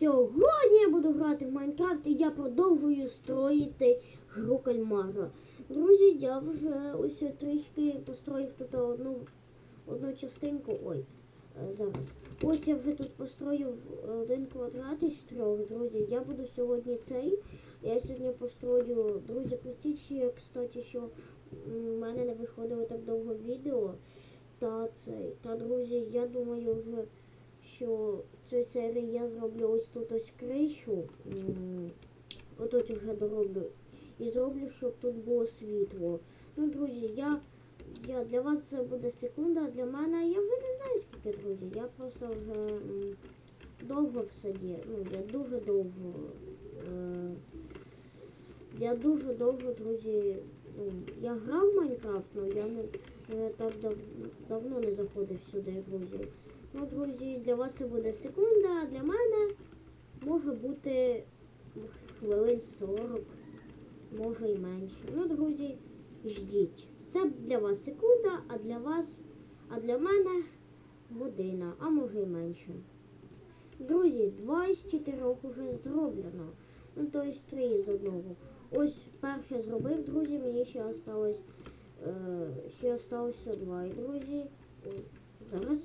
Сьогодні я буду грати в Майнкрафт і я продовжую строїти гру кальмара. Друзі, я вже ось трішки построїв тут одну, одну частинку. Ой, е, зараз. Ось я вже тут построїв один квадрат із трьох, друзі. Я буду сьогодні цей. Я сьогодні построю, друзі, простіть, кстати, що в мене не виходило так довго відео. Та цей. Та друзі, я думаю вже що в цій серії я зроблю ось тут ось кришу. Отут вже дороблю. І зроблю, щоб тут було світло. Ну, друзі, я, я для вас це буде секунда, а для мене я вже не знаю скільки, друзі. Я просто вже довго в саді. Ну, я дуже довго. Е, я дуже довго, друзі. Ну, я грав в Майнкрафт, але я не, не так дав, давно не заходив сюди, друзі. Ну, друзі, для вас це буде секунда, а для мене може бути хвилин 40, може і менше. Ну, друзі, ждіть. Це для вас секунда, а для вас, а для мене година, а може і менше. Друзі, два із чотирьох уже зроблено. Ну, то есть три з одного. Ось перше зробив, друзі, мені ще осталось, е, ще осталося два. І, друзі, зараз.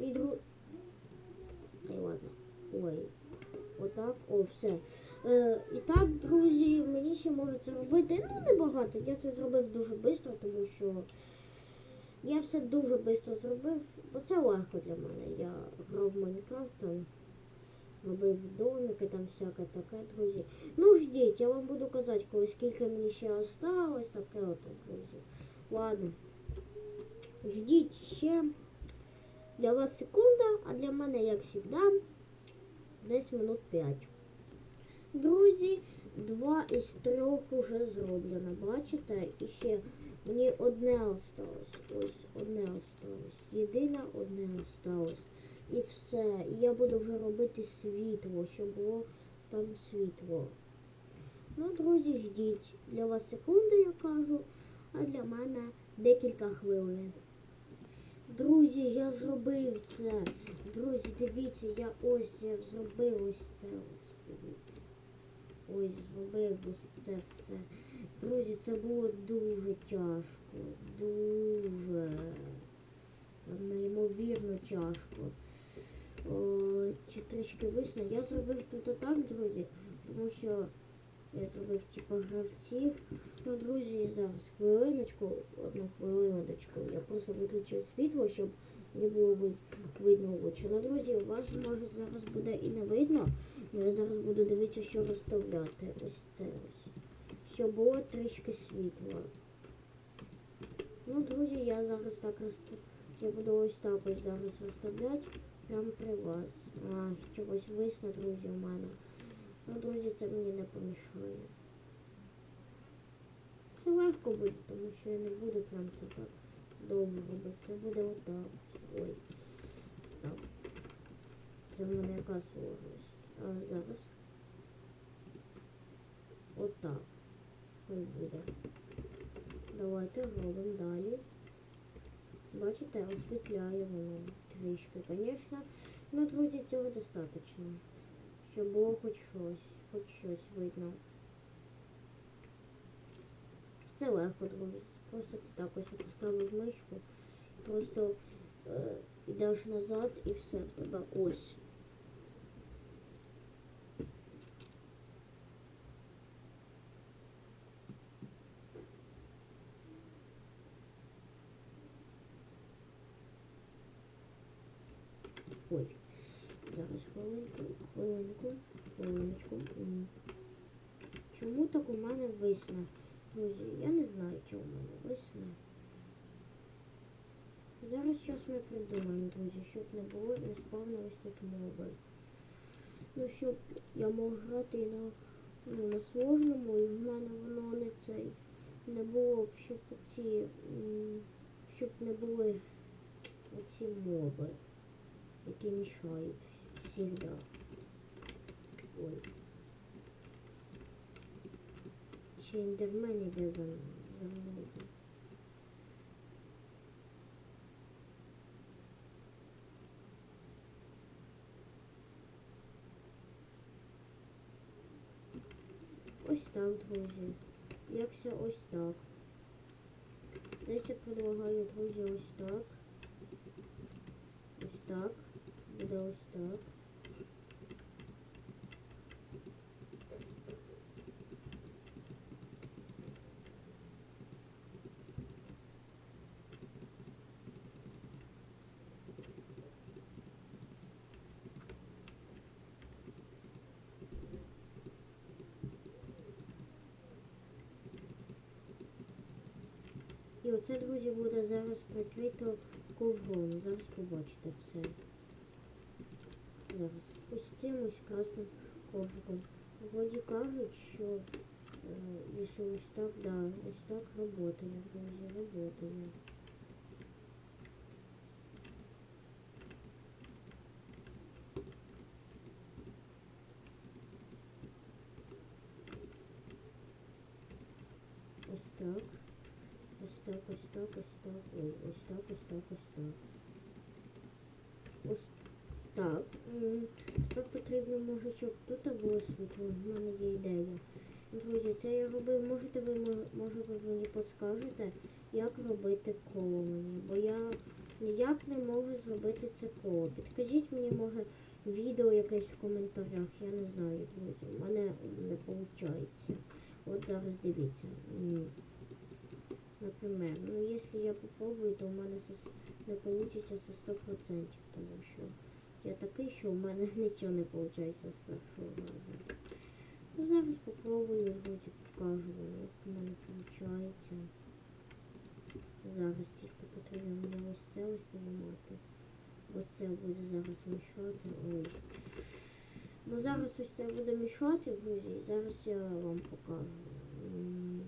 І дру... Ай, ладно. Ой. Отак. О, все. Е, і так, друзі, мені ще можуть це робити. Ну, небагато. Я це зробив дуже швидко, тому що я все дуже швидко зробив, бо це легко для мене. Я грав в Майнкрафт, робив домики, там всяке таке, друзі. Ну, ждіть, я вам буду казати, коли скільки мені ще осталось, таке ото, друзі. Ладно. Ждіть ще. Для вас секунда, а для мене, як завжди, десь минут 5. Друзі, два із трьох уже зроблено. Бачите? І ще мені одне осталось. Ось одне осталось. Єдине одне осталось. І все. І я буду вже робити світло, щоб було там світло. Ну, друзі, ждіть. Для вас секунди, я кажу, а для мене декілька хвилин. Друзі, я зробив це. Друзі, дивіться, я ось я зробив ось це. Ось дивіться. Ось зробив ось це все. Друзі, це було дуже тяжко. Дуже. Неймовірно тяжко. О, чи трішки висно. Я зробив тут отак, друзі, тому що я зробив типу гравців. Ну, друзі, зараз хвилиночку, одну хвилиночку. Я просто виключив світло, щоб не було вид- видно лучше. Ну, друзі, у вас може зараз буде і не видно. Я зараз буду дивитися, що розставляти. Ось це ось. Щоб було трішки світла. Ну, друзі, я зараз так розставляю. Я буду ось так ось зараз розставляти. Прямо при вас. Ах, чогось висно, друзі, у мене. Ну, друзі, це мені не помішає. Це легко буде, тому що я не буду прям це так довго робити. Це буде отак. Ой. Так. Це в мене яка сложність. А зараз. Отак. Хай буде. Давайте робимо далі. Бачите, освітляє воно трішки, звісно. Ну, друзі, цього достатньо. Щоб було хоч щось, хоч щось видно. Все легко, друзі. Просто ти так ось поставив мишку, просто е, йдеш назад і все в тебе ось. Ой. Зараз хвилинку, хвилинку, хвилиночку. Чому так у мене висне? Друзі, я не знаю, чому у мене висне. Зараз щось ми придумаємо, друзі, щоб не було, не спавнилось тут моби. Ну, щоб я мог грати і на, ну, на сложному, і в мене воно не цей. Не було, щоб ці, щоб не були оці моби, які мішають завжди. Ой. Ще індермен іде за мною. Ось так, друзі. Якся ось так. Десь я предлагаю, друзі, ось так. Ось так. Буде ось так. Оце, друзі, буде зараз прикрито ковром. Зараз побачите все. Зараз. Ось цим ось красним ковриком. Вроді кажуть, що е, якщо ось так, да, ось так работає, друзі, работає. Ось так. Ось так, ось так, ось. Ой, ось так, ось так, ось так. Ось так. Тепер потрібно, щоб тут було світло. У мене є ідея. Друзі, це я робив. Можете ви може ви мені підскажете, як робити коло мені? Бо я ніяк не можу зробити це коло. Підкажіть мені, може, відео якесь в коментарях. Я не знаю, друзі. У мене не виходить. От зараз дивіться. Например, ну если я попробую, то у мене не вийде це 100%, тому що я такий, що у мене нічого не виходить з першого разу. Ну зараз попробую, друзі, покажу як у мене виходить. Зараз тільки потрібно мені ось це ось поламати. Бо це буде зараз мішати. Ой. Бо зараз ось це буде мішати, друзі, і зараз я вам покажу. М.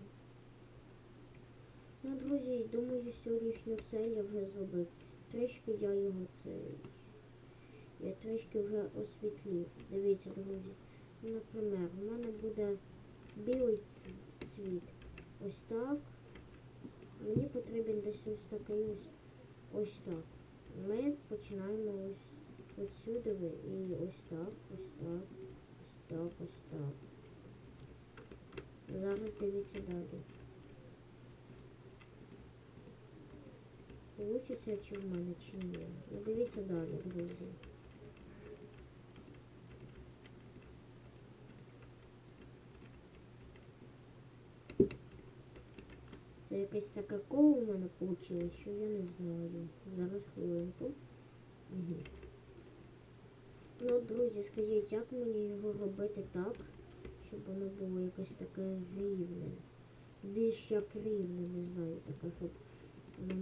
Ну, друзі, думаю, сьогоднішню цель я вже зробив. Трішки я його цей. Я трішки вже освітлів. Дивіться, друзі. Наприклад, у мене буде білий цвіт. Ось так. Мені потрібен десь ось такий ось ось так. Ми починаємо ось отсюди і ось так, ось так, ось так, ось так. Зараз дивіться далі. Получиться чи в мене, чи ні. Ну дивіться далі, друзі. Це якесь таке коло у мене вийшло, що я не знаю. Зараз хвилинку. Угу. Ну, друзі, скажіть, як мені його робити так, щоб воно було якесь таке рівне. Більш як рівне, не знаю, таке, щоб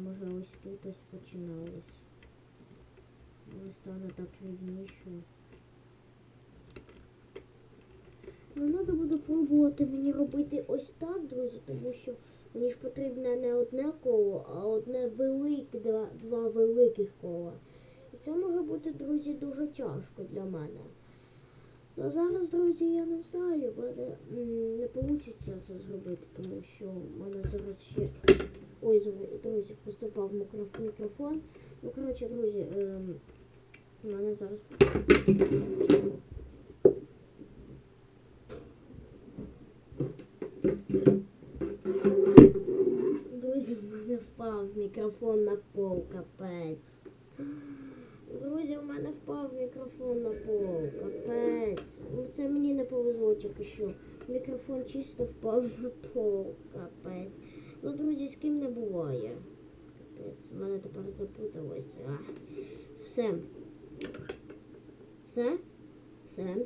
може ось тут ось починалось. Може стане так рівніше. Ну, треба буде пробувати мені робити ось так, друзі, тому що мені ж потрібно не одне коло, а одне велике, два, два великих кола. І це може бути, друзі, дуже тяжко для мене. Ну зараз, друзі, я не знаю, мене не вийде це зробити, тому що в мене зараз ще. Ой, друзі, поступав мікроф- мікрофон. Ну, коротше, друзі, ем, у мене зараз. Друзі, в мене впав мікрофон на пол, капець. Друзі, у мене впав мікрофон на пол, капець. Ну це мені не повезло тільки що. Мікрофон чисто впав на пол, капець. Ну, друзі, з ким не буває. Капець, у мене тепер запуталося. Все. Все? Все.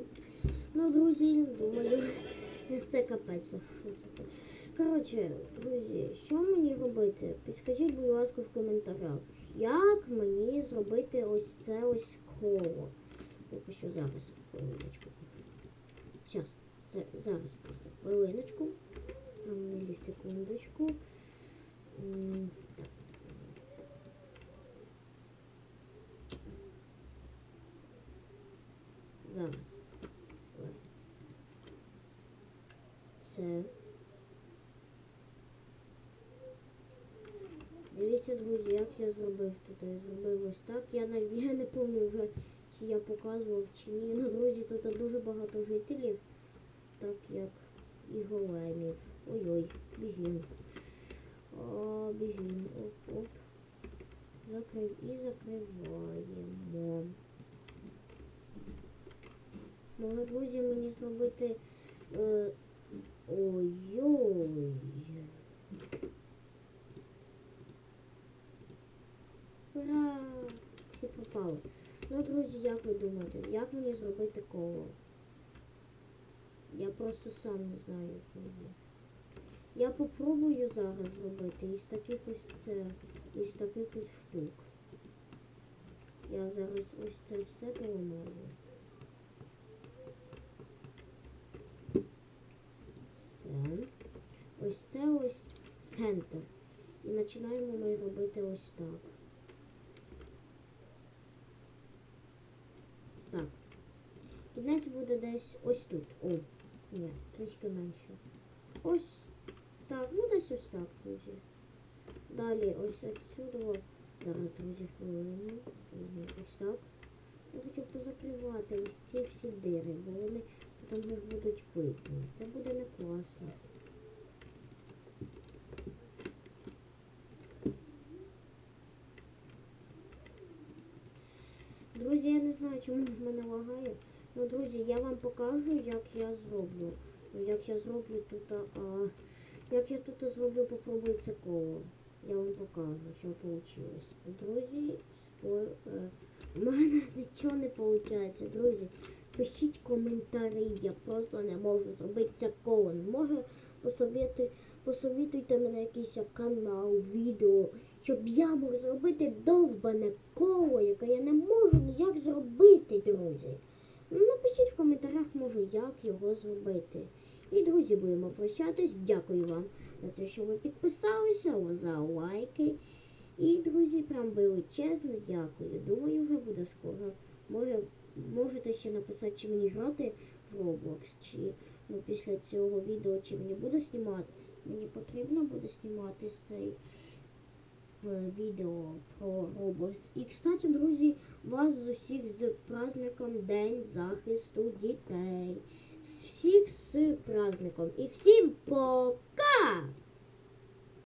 Ну, друзі, думаю, це капець. Що це? Коротше, друзі, що мені робити? Підскажіть, будь ласка, в коментарях. Як мені зробити ось це ось коло? Поки що зараз хвилиночку. Зараз, зараз просто хвилиночку. М, Зараз. Все. Дивіться, друзі, як я зробив тут. Я зробив ось так. Я не, я не пам'ятаю вже, чи я показував, чи ні. Ну, друзі, тут дуже багато жителів. Так як і големів. Ой-ой, біжім. О, біжім. Оп, оп. Закрив і закриваємо. Може, друзі, мені зробити. Е, Ой-ой. Ура! Всі пропали. Ну, друзі, як ви думаєте, як мені зробити коло? Я просто сам не знаю, друзі. Я попробую зараз зробити із таких ось це, із таких ось штук. Я зараз ось це все поламаю. Все. Ось це ось центр. І починаємо ми робити ось так. Так. Кінець буде десь ось тут. О, ні, трішки менше. Ось так, ну десь ось так, друзі. Далі ось отсюди. Зараз, друзі, хвилину. Ось так. Я хочу позакривати ось ці всі дири, бо вони потім ж будуть видні. Це буде не класно. Друзі, я не знаю, чому в мене лагає. Ну, друзі, я вам покажу, як я зроблю. Ну, як я зроблю тут. А, як я тут зроблю, попробую це коло. Я вам покажу, що вийшло. Друзі, спор... е, у мене нічого не виходить. Друзі, пишіть коментарі. Я просто не можу зробити це коло. Може, посовіти, посовітуйте мене якийсь канал, відео, щоб я мог зробити довбане коло, яке я не можу ніяк зробити, друзі. Ну, напишіть в коментарях, може, як його зробити. І, друзі, будемо прощатись. Дякую вам за те, що ви підписалися, за лайки. І, друзі, прям величезно дякую. Думаю, вже буде скоро. Може, можете ще написати, чи мені грати в Roblox, чи ну, після цього відео, чи мені буде знімати. Мені потрібно буде знімати цей е, відео про Roblox. І, кстати, друзі, вас з усіх з праздником День захисту дітей. Всіх з праздником. І всім пока!